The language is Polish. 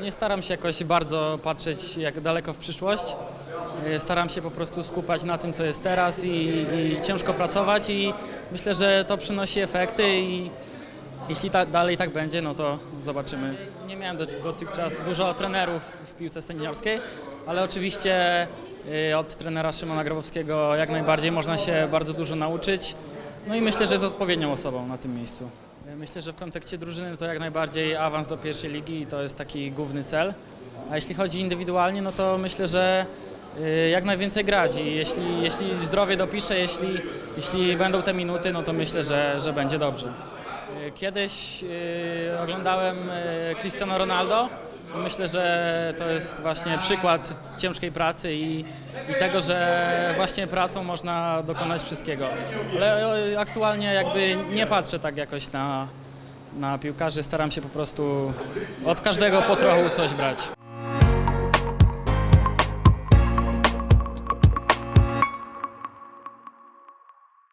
nie staram się jakoś bardzo patrzeć jak daleko w przyszłość. Y, Staram się po prostu skupać na tym, co jest teraz i, i ciężko pracować i myślę, że to przynosi efekty i jeśli ta, dalej tak będzie, no to zobaczymy. Nie miałem do, dotychczas dużo trenerów w piłce seniorskiej, ale oczywiście y, od trenera Szymona Grabowskiego jak najbardziej można się bardzo dużo nauczyć. No i myślę, że jest odpowiednią osobą na tym miejscu. Myślę, że w kontekście drużyny to jak najbardziej awans do pierwszej ligi i to jest taki główny cel. A jeśli chodzi indywidualnie, no to myślę, że y, jak najwięcej grać i jeśli, jeśli zdrowie dopisze, jeśli, jeśli będą te minuty, no to myślę, że, że będzie dobrze. Y, Kiedyś y, oglądałem Cristiano Ronaldo. Myślę, że to jest właśnie przykład ciężkiej pracy i, i tego, że właśnie pracą można dokonać wszystkiego. Ale aktualnie jakby nie patrzę tak jakoś na, na piłkarzy, staram się po prostu od każdego po trochu coś brać.